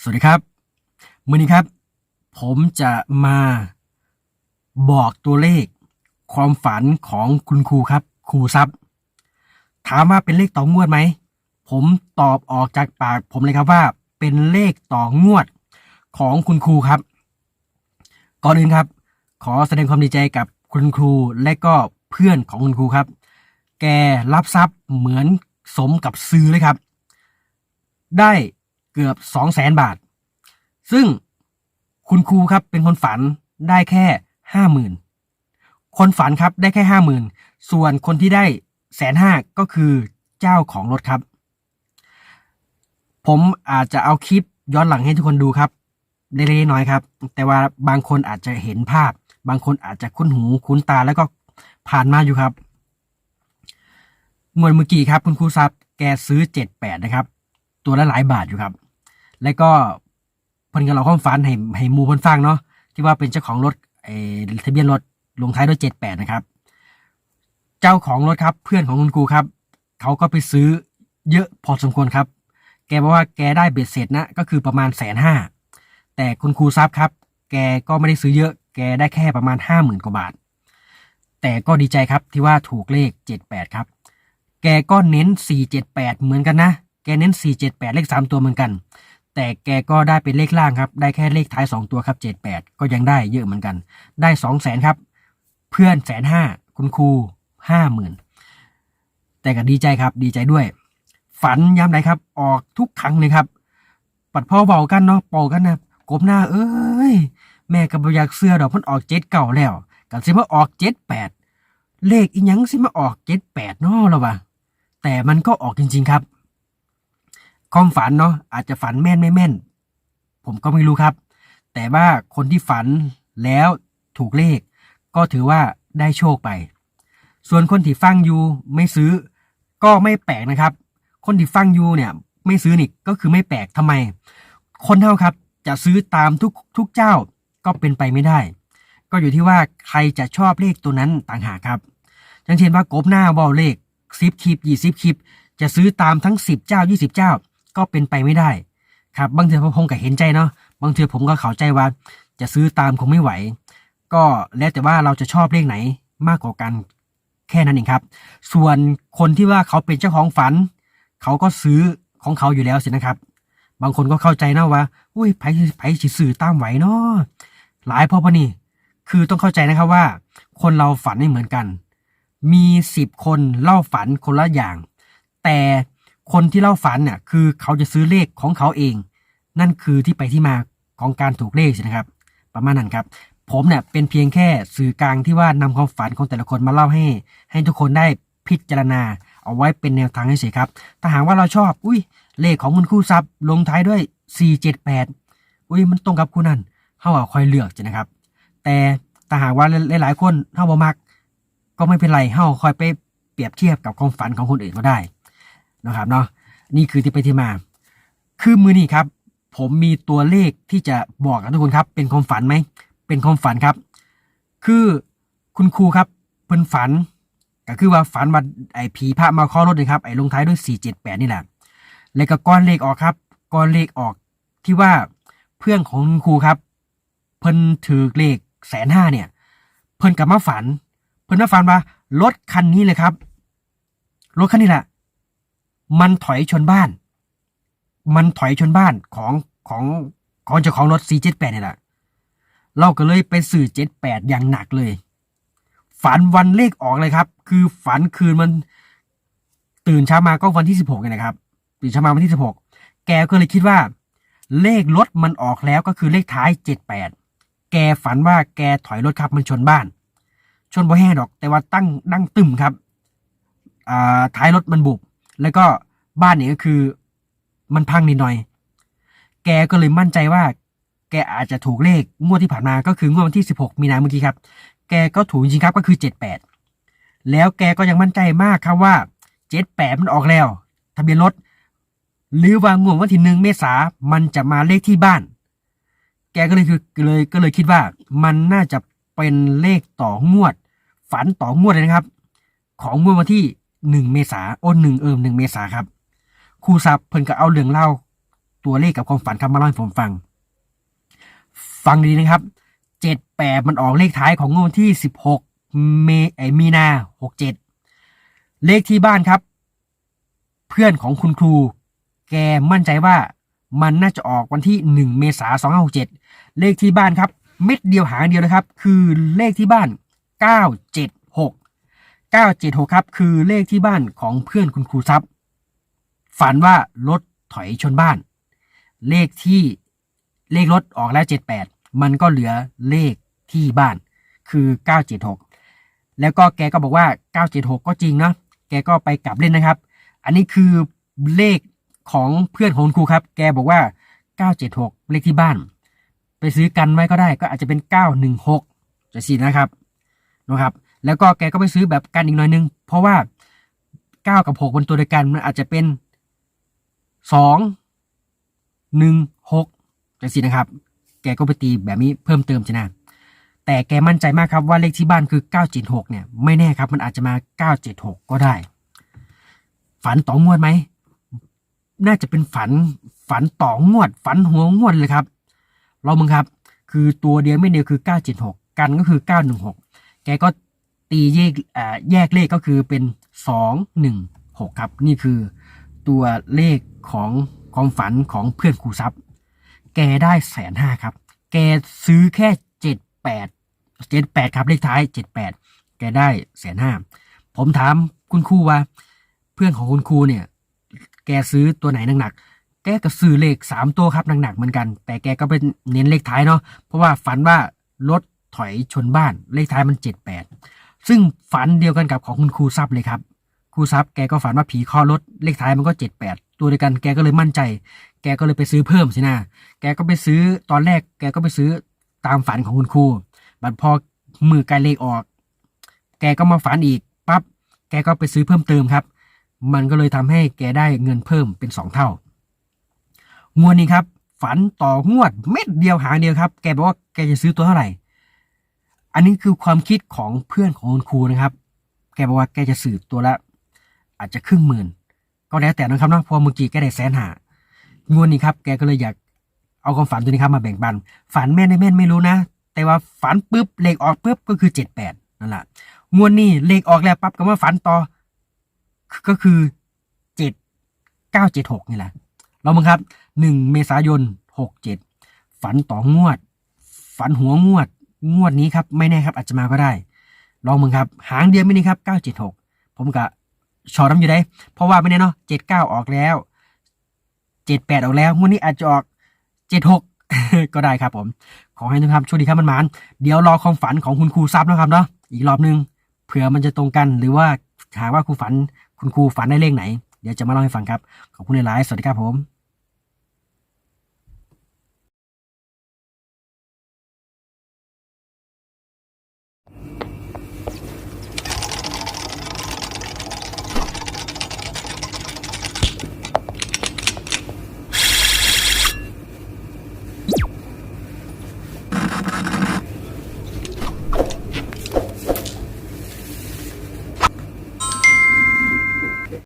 สวัสดีครับมื่อนี้ครับ ผมจะมาบอกตัวเลขความฝันของคุณครูครับ ครูซับถามว่าเป็นเลขต่องวดไหม ผมตอบออกจากปาก ผมเลยครับว่าเป็นเลขต่องวดของคุณครูครับ ก่อนอื่นครับ ขอแสดงความดีใจกับคุณครูและก็เพื่อนของคุณครูครับ แกรับทรัพย์เหมือนสมกับซื้อเลยครับ ได้ เกือบสองแสนบาท ซึ่งคุณครูครับเป็นคนฝันได้แค่ห้าหมื่นคนฝันครับได้แค่ห้าหมื่นส่วนคนที่ได้แสนห้าก็คือเจ้าของรถครับ ผมอาจจะเอาคลิปย้อนหลังให้ทุกคนดูครับเล็กๆน้อยครับ แต่ว่าบางคนอาจจะเห็นภาพ บางคนอาจจะคุ้นหูคุ้นตาแล้วก็ผ่านมาอยู่ครับงวดเมื่อกี้ครับ คุณครูซับแกซื้อเจ็ดแปดนะครับ ตัวละหลายบาทอยู่ครับ แล้วก็เพิ่นก็เราความฝันให้ให้หมูเพิ่นฟังเนาะที่ว่าเป็นเจ้าของรถไอ้ทะเบียนรถลงท้ายด้วยเจ็ดแปดนะครับ เจ้าของรถครับ เพื่อนของคุณครูครับ เขาก็ไปซื้อเยอะพอสมควรครับ แกบอกว่าแกได้เบ็ดเสร็จนะก็คือประมาณแสนห้าแต่คุณครูทรัพย์ครับ แกก็ไม่ได้ซื้อเยอะ แกได้แค่ประมาณห้าหมื่นกว่าบาท แต่ก็ดีใจครับที่ว่าถูกเลขเจ็ดแปดครับ แกก็เน้นสี่เจ็ดแปดเหมือนกันนะ แกเน้นสี่เจ็ดแปดเลขสามตัวเหมือนกัน แต่แกก็ได้เป็นเลขล่างครับ ได้แค่เลขท้ายสองตัวครับเจ็ดแปดก็ยังได้เยอะเหมือนกัน ได้สองแสนครับ เพื่อนแสนห้าคุณครูห้าหมื่นแต่ก็ดีใจครับดีใจด้วย ฝันย้ำไหนครับ ออกทุกครั้งเลยครับ ปัดพ่อเบากันเนาะเป่ากันนะกบหน้า เอ้ย แม่กับบอยากเสื้อดอกพ่นออกเจ็ดเก่าแล้วกันสิมาออกเจ็ดแปดเลขอีหยังสิมาออกเจ็ดแปดเนาะเราวะแต่มันก็ออกจริง ๆ ครับ ความฝันเนาะอาจจะฝันแม่นไม่แม่น ผมก็ไม่รู้ครับ แต่ว่าคนที่ฝันแล้วถูกเลข ก็ถือว่าได้โชคไป ส่วนคนที่ฟังอยู่ไม่ซื้อ ก็ไม่แปลกนะครับ คนที่ฟังอยู่เนี่ยไม่ซื้อนี่ก็คือไม่แปลกทำไม คนเท่าครับจะซื้อตามทุกทุกเจ้าก็เป็นไปไม่ได้ ก็อยู่ที่ว่าใครจะชอบเลขตัวนั้นต่างหากครับอย่างเช่นว่ากบหน้าบอลเลขสิบคลิปยี่สิบคลิป จะซื้อตามทั้งสิบเจ้ายี่สิบเจ้า ก็เป็นไปไม่ได้ครับบางทีผมคงก็เห็นใจเนาะบางทีผมก็เข้าใจว่า จะซื้อตามคงไม่ไหว ก็แล้วแต่ว่าเราจะชอบเลขไหนมากกว่ากันแค่นั้นเองครับ ส่วนคนที่ว่าเขาเป็นเจ้าของฝัน เขาก็ซื้อของเขาอยู่แล้วสินะครับ บางคนก็เข้าใจนะว่าอุ้ยไผไผสิสื่อตามไหวเนาะหลายพอปะนี่ คือต้องเข้าใจนะครับว่า คนเราฝันไม่เหมือนกัน มีสิบคนเล่าฝันคนละอย่าง แต่ คนที่เล่าฝันเนี่ยคือเขาจะซื้อเลขของเขาเอง นั่นคือที่ไปที่มาของการถูกเลขสินะครับ ประมาณนั้นครับ ผมเนี่ยเป็นเพียงแค่สื่อกลางที่ว่านำความฝันของแต่ละคนมาเล่าให้ ให้ทุกคนได้พิจารณา เอาไว้เป็นแนวทางให้เฉยครับ ถ้าหากว่าเราชอบ อุ้ยเลขของคุณคู่ทรัพย์ลงท้ายด้วย 478 อุ้ยมันตรงกับคู่นั้นเฮาอะคอยเลือกจ้ะนะครับ แต่ถ้าหากว่าหลายๆ คนเฮาบ่มัก ก็ไม่เป็นไรเฮาคอยไปเปรียบเทียบกับความฝันของคนอื่นก็ได้ นะครับเนาะนี่คือที่ไปที่มา คือมือนี้ครับ ผมมีตัวเลขที่จะบอกกับทุกคนครับ เป็นความฝันไหมเป็นความฝันครับ คือคุณครูครับเพิ่นฝัน ก็คือว่าฝันว่าไอ้ผีพระมาเคอรถนะครับไอ้ลงท้ายด้วย478นี่แหละแล้วก็ก้อนเลขออกครับก้อนเลขออกที่ว่าเพื่อนของคุณครูครับ เพิ่นถือเลขแสนห้าเนี่ย เพิ่นกลับมาฝัน เพิ่นมาฝันว่ารถคันนี้เลยครับรถคันนี้แหละ มันถอยชนบ้าน มันถอยชนบ้านของของของเจ้าของรถ478นี่ยแหละเราก็เลยไปสื่อ 78 อย่างหนักเลย ฝันวันเลขออกเลยครับ คือฝันคืนมันตื่นเช้ามาก็วันที่ 16เนี่ยนะครับ ตื่นเช้ามาวันที่ 16 แกก็เลยคิดว่า เลขรถมันออกแล้วก็คือเลขท้าย 78 แกฝันว่าแกถอยรถครับมันชนบ้าน ชนบ่แห่ดอก แต่ว่าตั้งดั้งตึมครับ อ่าท้ายรถมันบุบ แล้วก็บ้านเนี่ยก็คือมันพังนิดหน่อย แกก็เลยมั่นใจว่า แกอาจจะถูกเลขงวดที่ผ่านมาก็คืองวดวันที่ 16 มีนาเมื่อกี้ครับ แกก็ถูกจริงครับก็คือ 78 แล้วแกก็ยังมั่นใจมากครับว่า 78 มันออกแล้ว ทะเบียนรถหรือว่างวดวันที่หนึ่งเมษามันจะมาเลขที่บ้าน แกก็เลยคือเลยก็เลยคิดว่ามันน่าจะเป็นเลขต่องวด ฝันต่องวดเลยนะครับ ของงวดวันที่ หนึ่งเมษาโอ้หนึ่งเอิมหนึ่งเมษาครับครูซับเพิ่นก็เอาเรื่องเล่าตัวเลขกับความฝันครับมาเล่าให้ผมฟัง ฟังดีนะครับเจ็ดแปดมันออกเลขท้ายของงวดที่สิบหกเมไอมีนาหกเจ็ดเลขที่บ้านครับ เพื่อนของคุณครู แกมั่นใจว่ามันน่าจะออกวันที่หนึ่งเมษาสองห้าหกเจ็ดเลขที่บ้านครับ เม็ดเดียวหางเดียวนะครับ คือเลขที่บ้านเก้าเจ็ด หกเก้าเจ็ดหกครับคือเลขที่บ้านของเพื่อนคุณครูทรัพย์ ฝันว่ารถถอยชนบ้าน เลขที่เลขรถออกแล้วเจ็ดแปดมันก็เหลือเลขที่บ้านคือเก้าเจ็ดหกแล้วก็แกก็บอกว่าเก้าเจ็ดหกก็จริงนะแกก็ไปกลับเล่นนะครับ อันนี้คือเลขของเพื่อนของครูครับ แกบอกว่าเก้าเจ็ดหกเลขที่บ้าน ไปซื้อกันไว้ก็ได้ก็อาจจะเป็นเก้าหนึ่งหกจะสินะครับนะครับ แล้วก็แกก็ไปซื้อแบบกันอีกหน่อยนึง เพราะว่าเก้ากับหกบนตัวเดียวกันมันอาจจะเป็นสองหนึ่งหกจะสินะครับ แกก็ไปตีแบบนี้เพิ่มเติมชนะแต่แกมั่นใจมากครับว่าเลขที่บ้านคือ 976 เนี่ย ไม่แน่ครับ มันอาจจะมา 976 ก็ได้ ฝันต่องวดไหม น่าจะเป็นฝันฝันต่องวด ฝันหัวงวดเลยครับ เรามึงครับ คือตัวเดียวไม่เดียวคือ 976 กันก็คือ 916 แกก็ ตีแยกอ่าแยกเลขก็คือเป็น 216 ครับ นี่คือตัวเลขของความฝันของเพื่อนครูทรัพย์แกได้แสนห้าครับ แกซื้อแค่เจ็ดแปดเจ็ดแปดครับเลขท้ายเจ็ดแปดแกได้แสนห้าผมถามคุณครูว่า เพื่อนของคุณครูเนี่ย แกซื้อตัวไหนหนักๆแกก็ซื้อเลขสามตัวครับหนักๆเหมือนกัน แต่แกก็เป็นเน้นเลขท้ายเนาะเพราะว่าฝันว่ารถถอยชนบ้านเลขท้ายมันเจ็ดแปด ซึ่งฝันเดียวกันกับของคุณครูซับเลยครับครูซับแกก็ฝันว่าผีคอรถเลขท้ายมันก็เจ็ดแปดตัวเดียวกันแกก็เลยมั่นใจ แกก็เลยไปซื้อเพิ่มสินะแกก็ไปซื้อตอนแรก แกก็ไปซื้อตามฝันของคุณครูบัดพอมือใกลเลขออก แกก็มาฝันอีกปั๊บแกก็ไปซื้อเพิ่มเติมครับ มันก็เลยทำให้แกได้เงินเพิ่มเป็นสองเท่างวดนี้ครับ ฝันต่องวดเม็ดเดียวหางเดียวครับ แกบอกว่าแกจะซื้อตัวเท่าไหร่ อันนี้คือความคิดของเพื่อนของคุณครูนะครับ แกบอกว่าแกจะสืบตัวละ อาจจะครึ่งหมื่น ก็แล้วแต่นะครับนะพอเมื่อกี้แกได้แสนหางวดนี้ครับ แกก็เลยอยากเอาความฝันตัวนี้ครับมาแบ่งปัน ฝันแม่ในแม่ไม่รู้นะ แต่ว่าฝันปุ๊บเลขออกปุ๊บก็คือเจ็ดแปดนั่นแหละงวดนี้เลขออกแล้วปั๊บก็มาฝันต่อ ก็คือเจ็ดเก้าเจ็ดหกนี่แหละ เรามึงครับหนึ่งเมษายนหกเจ็ดฝันต่องวด ฝันหัวงวด งวดนี้ครับไม่แน่ครับอาจจะมาก็ได้ ลองมึงครับ หางเดียวไม่นี่ครับเก้าเจ็ดหกผมกะชอน้ำอยู่ได้ เพราะว่าไม่แน่เนาะเจ็ดเก้าออกแล้วเจ็ดแปดออกแล้ว งวดนี้อาจจะออกเจ็ดหกก็ได้ครับผม ขอให้ทุกท่านโชคดีครับมันมานเดี๋ยวรอความฝันของคุณครูซับนะครับเนาะอีกรอบนึงเผื่อมันจะตรงกันหรือว่าหากว่าครูฝันคุณครูฝันได้เลขไหน เดี๋ยวจะมาเล่าให้ฟังครับ ขอบคุณหลาย สวัสดีครับผม